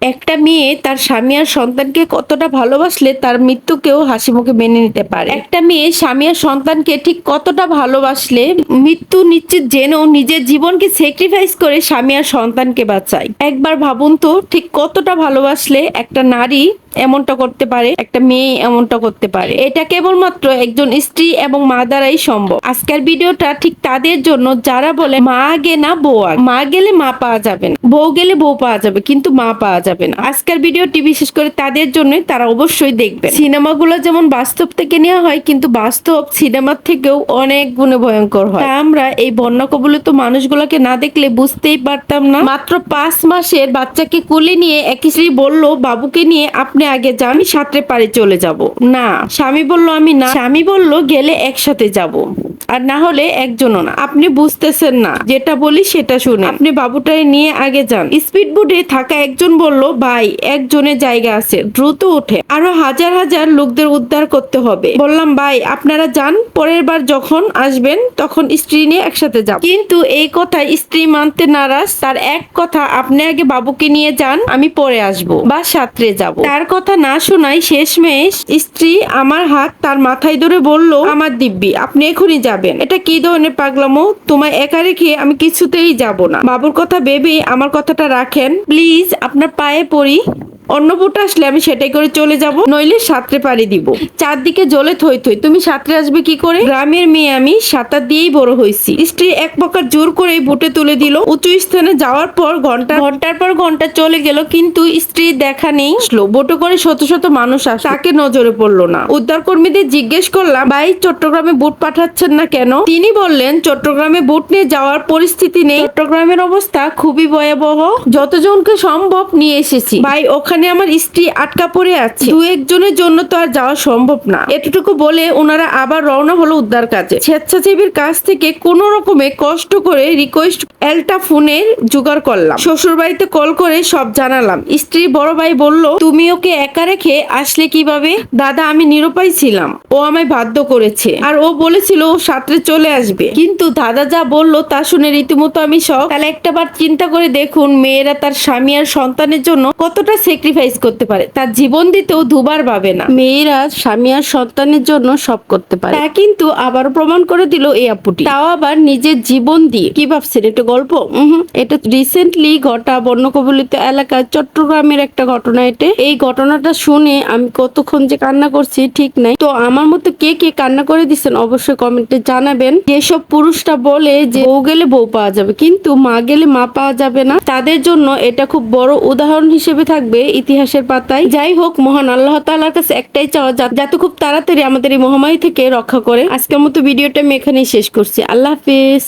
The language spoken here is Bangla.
একটা মেয়ে তার স্বামী আর সন্তানকে কতটা ভালোবাসলে তার মৃত্যুকেও হাসি মুখে মেনে নিতে পারে। একটা মেয়ে স্বামী আর সন্তানকে ঠিক কতটা ভালোবাসলে মৃত্যু নিশ্চিত জেনেও নিজের জীবনকে স্যাক্রিফাইস করে স্বামী আর সন্তানকে বাঁচায়। একবার ভাবুন তো, ঠিক কতটা ভালোবাসলে একটা নারী এমনটা করতে পারে, একটা মেয়ে এমনটা করতে পারে। এটা কেবলমাত্র একজন স্ত্রী এবং মা দ্বারাই সম্ভব। আজকের ভিডিওটা ঠিক তাদের জন্য, যারা বলে মা আগে না বউ। মা গেলে মা পাওয়া যাবে না। বউ গেলে বউ পাওয়া যাবে, কিন্তু মা পাওয়া যাবে না। আজকের ভিডিওটি বিশেষ করে তাদের জন্য তারা অবশ্যই দেখবে সিনেমাগুলো যেমন বাস্তব থেকে নেওয়া হয়, কিন্তু বাস্তব সিনেমার থেকেও অনেক গুণে ভয়ঙ্কর হয়। আমরা এই বন্যা কবলিত মানুষগুলোকে না দেখলে বুঝতেই পারতাম না। মাত্র পাঁচ মাসের বাচ্চাকে কোলে নিয়ে এক স্ত্রী বলল, বাবুকে নিয়ে আপনি আগে যান, আমি সাঁতরে পারে চলে যাব। না, স্বামী বলল, আমি না। স্বামী বলল, গেলে একসাথে যাব। আর না হলে একজনও না। আপনি বুঝতেছেন না, যেটা বলি সেটা শুনে। আপনি বাবুটাই নিয়ে আগে যান। স্পিড বোটে থাকা একজন বলল, ভাই, একজনের জায়গা আছে। দ্রুত ওঠে। আরও হাজার হাজার লোকদের উদ্ধার করতে হবে। বললাম, ভাই, আপনারা যান, পরের বার যখন আসবেন, তখন স্ত্রী নিয়ে একসাথে যাব। কিন্তু এই কথা স্ত্রী মানতে নারাজ। তার এক কথা, আপনি আগে বাবুকে নিয়ে যান, আমি পরে আসব বা সাঁতরে যাব। তার কথা না শোনাই শেষমেশ স্ত্রী আমার হাত তার মাথায় ধরে বলল, আমার দিব্যি, আপনি এখনই যাবেন। এটা কি ধরনের পাগলামো? তোমায় একা রেখে আমি কিছুতেই যাব না। বাবুর কথা ভেবে আমার কথাটা রাখেন। প্লিজ, আপনার পায়ে পড়ি। অন্য বুট আসলে আমি সেটাই করে চলে যাব, নইলে সাঁতরে পাড়ি দিব। চারদিকে জলে থই থই, তুমি সাঁতরে আসবে কি করে? গ্রামের মেয়ে আমি সাঁতার দিয়েই বড় হয়েছি। স্ত্রী এক প্রকার জোর করে বুটে তুলে দিল। উঁচু স্থানে যাওয়ার পর ঘণ্টা, ঘণ্টার পর ঘণ্টা চলে গেল, কিন্তু স্ত্রীর দেখা নেই। স্লো বোটে করে শত শত মানুষ আসে তাকে নজরে পড়ল না। উদ্ধার কর্মীদের জিজ্ঞেস করলাম, ভাই, চট্টগ্রামে বুট পাঠাচ্ছেন না কেন? তিনি বললেন, চট্টগ্রামে বুট নিয়ে যাওয়ার পরিস্থিতি নেই। চট্টগ্রামের অবস্থা খুবই ভয়াবহ। যতজনকে সম্ভব নিয়ে এসেছি। ভাই, ওখানে আমার স্ত্রী আটকা পড়ে আছে। দু একজনের জন্য তো আর যাওয়া সম্ভব না। এতটুকু বলে ওনারা আবার রওনা হলো উদ্ধার কাজে। স্বেচ্ছাসেবীর কাছ থেকে কোনো রকমে কষ্ট করে রিকোয়েস্ট এলটা ফোনের জোগাড় করলাম। শ্বশুর বাড়িতে কল করে সব জানালাম। স্ত্রী বড় ভাই বলল, তুমি ওকে একা রেখে আসলে কীভাবে? দাদা, আমি নিরুপায় ছিলাম। ও আমায় বাধ্য করেছে। আর ও বলেছিল, ও সাঁতরে চলে আসবে। কিন্তু দাদা যা বলল তা শুনে রীতিমতো আমি সব তাহলে একটা বার চিন্তা করে দেখুন, মেয়েরা তার স্বামী আর সন্তানের জন্য কতটা স্যাক্রিফাইস করতে পারে। তার জীবন দিতেও দুবার পাবে না। মেয়েরা স্বামী আর সন্তানের জন্য সব করতে পারে। তা কিন্তু আবার প্রমাণ করে দিল এই আপুটি। তাও আবার নিজের জীবন দিয়ে। কি ভাবছেন? একটা গল্প? এটা রিসেন্টলি ঘটা বন্যকবলিত এলাকায় চট্টগ্রামের একটা ঘটনা এটা। এই ঘটনাটা শুনে আমি কতক্ষণ যে কান্না করছি ঠিক নাই। তো আমার মতো কে কে কান্না করে দিচ্ছেন অবশ্যই কমেন্টে জানাবেন। যেসব পুরুষটা বলে যে বউ গেলে বউ পাওয়া যাবে, কিন্তু মা গেলে মা পাওয়া যাবে না, তাদের জন্য এটা খুব বড় উদাহরণ হিসেবে থাকবে। ইতিহাসের পাতায়। যাই হোক, মহান আল্লাহ তালার কাছে একটাই চাওয়া যাতে খুব তাড়াতাড়ি আমাদের এই মহামারী থেকে রক্ষা করে। আজকের মতো ভিডিওটা আমি এখানেই শেষ করছি। আল্লাহ হাফিজ।